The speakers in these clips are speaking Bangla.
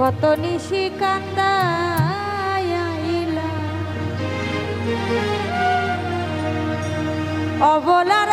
কত নিশি অবলার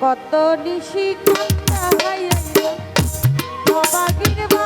কত নিশি কান্দাইলা অবাগির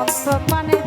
Put money.